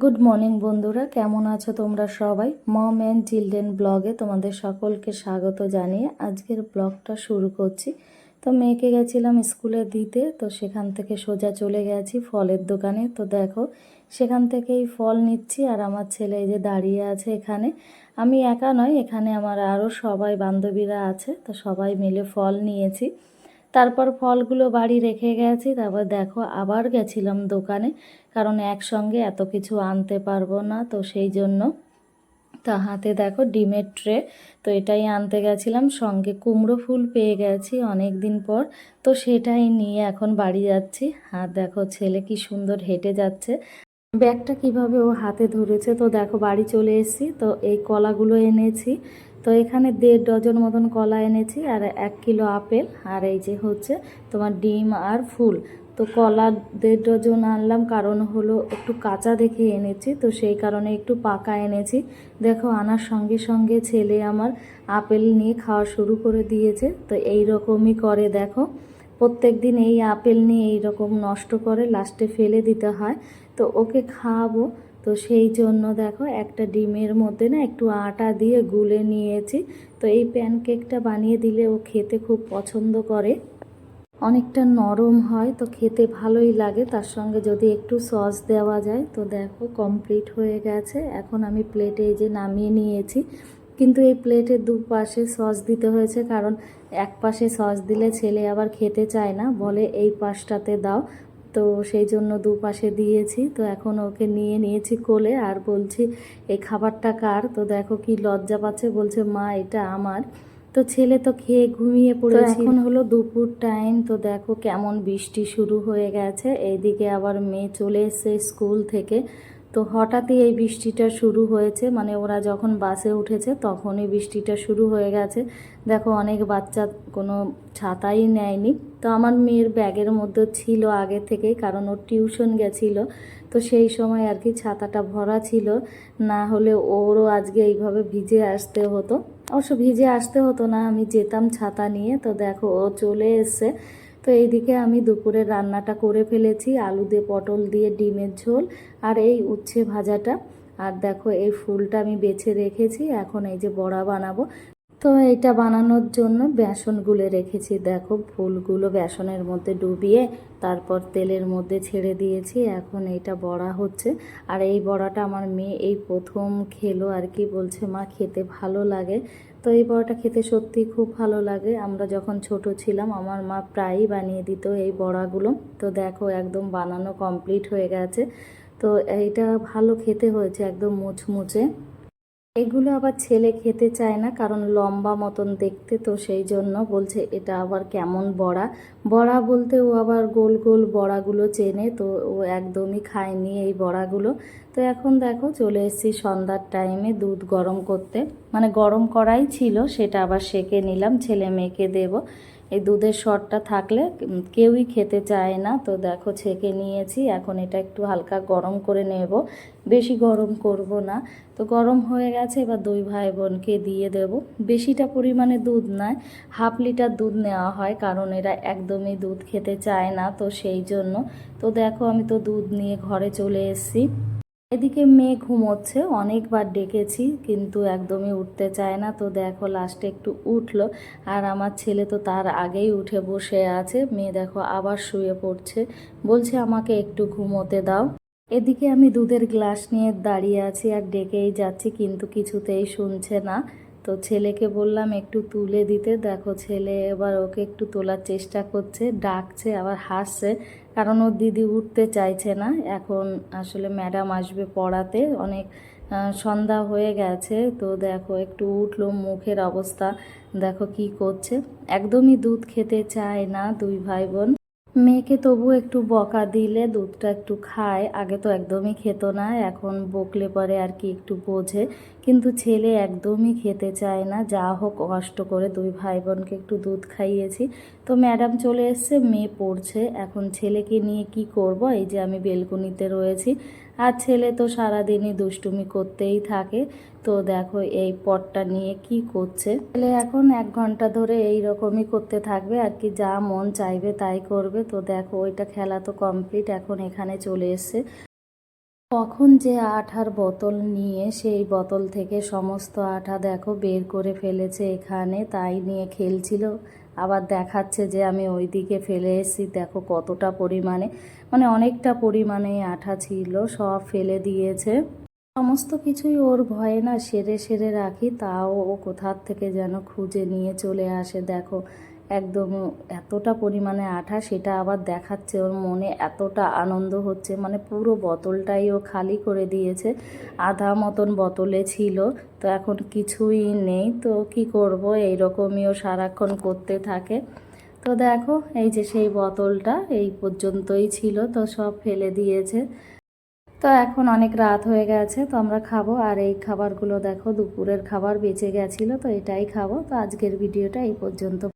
Good morning বন্ধুরা। কেমন আছো তোমরা সবাই? মম অ্যান্ড চিলড্রেন ব্লগে তোমাদের সকলকে স্বাগত জানিয়ে আজকের ব্লগটা শুরু করছি। তো মেয়েকে গেছিলাম স্কুলে দিতে, তো সেখান থেকে সোজা চলে গেছি ফলের দোকানে। তো দেখো, সেখান থেকেই ফল নিচ্ছি আর আমার ছেলে যে দাঁড়িয়ে আছে এখানে। আমি একা নয়, এখানে আমার আরও সবাই বান্ধবীরা আছে, তো সবাই মিলে ফল নিয়েছি। তারপর ফলগুলো বাড়ি রেখে গেছি, তারপর দেখো আবার গেছিলাম দোকানে, কারণ একসঙ্গে এত কিছু আনতে পারব না, তো সেই জন্য তা হাতে দেখো ডিমের ট্রে, তো এটাই আনতে গেছিলাম, সঙ্গে কুমড়ো ফুল পেয়ে গেছি অনেক দিন পর, তো সেটাই নিয়ে এখন বাড়ি যাচ্ছি, আর দেখো ছেলে কি সুন্দর হেঁটে যাচ্ছে। ব্যাগটা কীভাবে ও হাতে ধরেছে, তো দেখো বাড়ি চলে এসেছি, তো এই কলাগুলো এনেছি তো এখানে দেড় ডজন মতন কলা এনেছি আর এক কিলো আপেল। আর এই যে হচ্ছে তোমার ডিম আর ফুল। তো কলা দেড় ডজন আনলাম, কারণ হলো একটু কাঁচা দেখে এনেছি, তো সেই কারণে একটু পাকা এনেছি। দেখো, আনার সঙ্গে সঙ্গে ছেলে আমার আপেল নিয়ে খাওয়া শুরু করে দিয়েছে, তো এই রকমই করে দেখো। প্রত্যেক দিন এই আপেল নিয়ে এই রকম নষ্ট করে লাস্টে ফেলে দিতে হয়, তো ওকে খাওয়াবো। তো সেই জন্য দেখো একটা ডিমের মধ্যে না একটু আটা দিয়ে গুলে নিয়েছি। তো এই প্যানকেকটা বানিয়ে দিলে ও খেতে খুব পছন্দ করে। অনেকটা নরম হয়, তো খেতে ভালোই লাগে। তার সঙ্গে যদি একটু সস দেওয়া যায়, তো দেখো কমপ্লিট হয়ে গেছে। এখন আমি প্লেটে এই যে নামিয়ে নিয়েছি। কিন্তু এই প্লেটের দুপাশে সস দিতে হয়েছে, কারণ এক পাশে সস দিলে ছেলে আবার খেতে চায় না। বলে এই পাশটাতে দাও। তো সেই জন্য দুপাশে দিয়েছি। তো এখন ওকে নিয়ে নিয়েছি কোলে আর বলছি এই খাবারটা কার? তো দেখো কি লজ্জা পাচ্ছে বলছে মা এটা আমার। তো ছেলে তো খেয়ে ঘুমিয়ে পড়েছে। এখন হলো দুপুর টাইম তো দেখো কেমন বৃষ্টি শুরু হয়ে গেছে। এইদিকে আবার মেয়ে চলে এসছে স্কুল থেকে। তো হঠাৎই এই বৃষ্টিটা শুরু হয়েছে মানে ওরা যখন বাসে উঠেছে তখনই বৃষ্টিটা শুরু হয়ে গেছে। দেখো অনেক বাচ্চা কোনো ছাতাই নেয়নি। তো আমার মেয়ের ব্যাগের মধ্যে ছিল আগে থেকে কারণ ওর টিউশন গেছিল, তো সেই সময় আর কি ছাতাটা ভরা ছিল। না হলে ওরও আজকে এইভাবে ভিজে আসতে হতো। অবশ্য ভিজে আসতে হতো না, আমি যেতাম ছাতা নিয়ে। তো দেখো ও চলে এসছে। তো এইদিকে আমি দুপুরে রান্নাটা করে ফেলেছি, আলু দিয়ে পটল দিয়ে ডিমের ঝোল আর এই উচ্ছে ভাজাটা। আর দেখো এই ফুলটা আমি বেছে রেখেছি, এখন এই যে বড়া বানাবো। তো এটা বানানোর জন্য বেসন গুলে রেখেছি। দেখো, ফুলগুলো বেসনের মধ্যে ডুবিয়ে তারপর তেলের মধ্যে ছেড়ে দিয়েছি। এখন এটা বড়া হচ্ছে। আর এই বড়াটা আমার মেয়ে এই প্রথম খেলো আর কি, বলছে, মা, খেতে ভালো লাগে। তো এই বড়াটা খেতে সত্যি খুব ভালো লাগে। আমরা যখন ছোট ছিলাম, আমার মা প্রায়ই বানিয়ে দিত এই বড়াগুলো। তো দেখো, একদম বানানো কমপ্লিট হয়ে গেছে। তো এইটা ভালো খেতে হয়েছে, একদম মুচমুচে। এগুলো আবার ছেলে খেতে চায় না, কারণ লম্বা মতন দেখতে তো সেই জন্য বলছে, এটা আবার কেমন বড়া? বড়া বলতে ও আবার গোল গোল বড়াগুলো চেনে, তো ও একদমই খায়নি এই বড়াগুলো। তো এখন দেখো, চলে এসেছি সন্ধ্যার টাইমে দুধ গরম করতে। মানে গরম করাই ছিল, সেটা আবার সেকে নিলাম, ছেলে মেয়েকে দেবো। এই দুধের শরটা থাকলে কেউই খেতে চায় না। তো দেখো ছেঁকে নিয়েছি, এখন এটা একটু হালকা গরম করে নেব। বেশি গরম করব না। তো গরম হয়ে গেছে, এবার দুই ভাই বোনকে দিয়ে দেব। বেশিটা পরিমাণে দুধ নয়, হাফ লিটার দুধ নেওয়া হয়, কারণ এরা একদমই দুধ খেতে চায় না, তো সেই জন্য। তো দেখো আমি তো দুধ নিয়ে ঘরে চলে এসেছি। এদিকে মেয়ে ঘুমোচ্ছে, অনেকবার ডেকেছি, কিন্তু একদমই উঠতে চায় না। তো দেখো, লাস্টে একটু উঠল, আর আমার ছেলে তো তার আগেই উঠে বসে আছে। মেয়ে দেখো আবার শুয়ে পড়ছে। বলছে, আমাকে একটু ঘুমোতে দাও। এদিকে আমি দুধের গ্লাস নিয়ে দাঁড়িয়ে আছি আর ডেকেই যাচ্ছি, কিন্তু কিছুতেই শুনছে না। তো ছেলেকে বললাম, একটু তুলে দিতে। দেখো, ছেলে এবার ওকে একটু তোলার চেষ্টা করছে, ডাকছে, আবার হাসছে। কারণ ওর দিদি উঠতে চাইছে না। এখন আসলে ম্যাডাম আসবে পড়াতে। অনেক সন্ধ্যা হয়ে গেছে। তো দেখো, একটু উঠল মুখের অবস্থা। দেখো কি করছে। একদমই দুধ খেতে চায় না দুই ভাই বোন মেয়েকে তবু একটু বকা দিলে, দুধটা একটু খায়। আগে তো একদমই খেত না। এখন বকলে পরে আর কি একটু বোঝে। কিন্তু ছেলে একদমই খেতে চায় না। যা হোক কষ্ট করে দুই ভাই বোনকে একটু দুধ খাইয়েছি। তো ম্যাডাম চলে এসছে, মেয়ে পড়ছে। এখন ছেলেকে নিয়ে কি করব? এই যে আমি বেলকুনিতে রয়েছি। আর ছেলে তো সারাদিনই দুষ্টুমি করতেই থাকে। তো দেখো এই পটটা নিয়ে কি করছে। ছেলে এখন এক ঘণ্টা ধরে এই রকমই করতে থাকবে। আর কি যা মন চাইবে তাই করবে। তো দেখো, ওইটা খেলা তো কমপ্লিট এখন এখানে চলে এসছে। কখন যে আঠার বোতল নিয়ে, সেই বোতল থেকে সমস্ত আঠা দেখো বের করে ফেলেছে এখানে, তাই নিয়ে খেলছিল। আবার দেখাচ্ছে যে আমি ওইদিকে ফেলে এসেছি, দেখো কতটা পরিমাণে। মানে অনেকটা পরিমাণে আঠা ছিল, সব ফেলে দিয়েছে। সমস্ত কিছুই ওর ভয়ে না সেরে সেরে রাখি, তাও ও কোথার থেকে যেন খুঁজে নিয়ে চলে আসে, দেখো। একদম এতটা পরিমাণে আঠা সেটা আবার দেখাচ্ছে, ওর মনে এতটা আনন্দ হচ্ছে মানে পুরো বোতলটাই ও খালি করে দিয়েছে, আধা মতন বোতলে ছিল, তো এখন কিছুই নেই, তো কি করব, এইরকমই ও সারাক্ষণ করতে থাকে। তো দেখো, এই যে সেই বোতলটা এই পর্যন্তই ছিল, তো সব ফেলে দিয়েছে। তো এখন অনেক রাত হয়ে গেছে, তো আমরা খাব, আর এই খাবারগুলো দেখো, দুপুরের খাবার বেঁচে গেছিল, তো এটাই খাব, তো আজকের ভিডিওটা এই পর্যন্ত।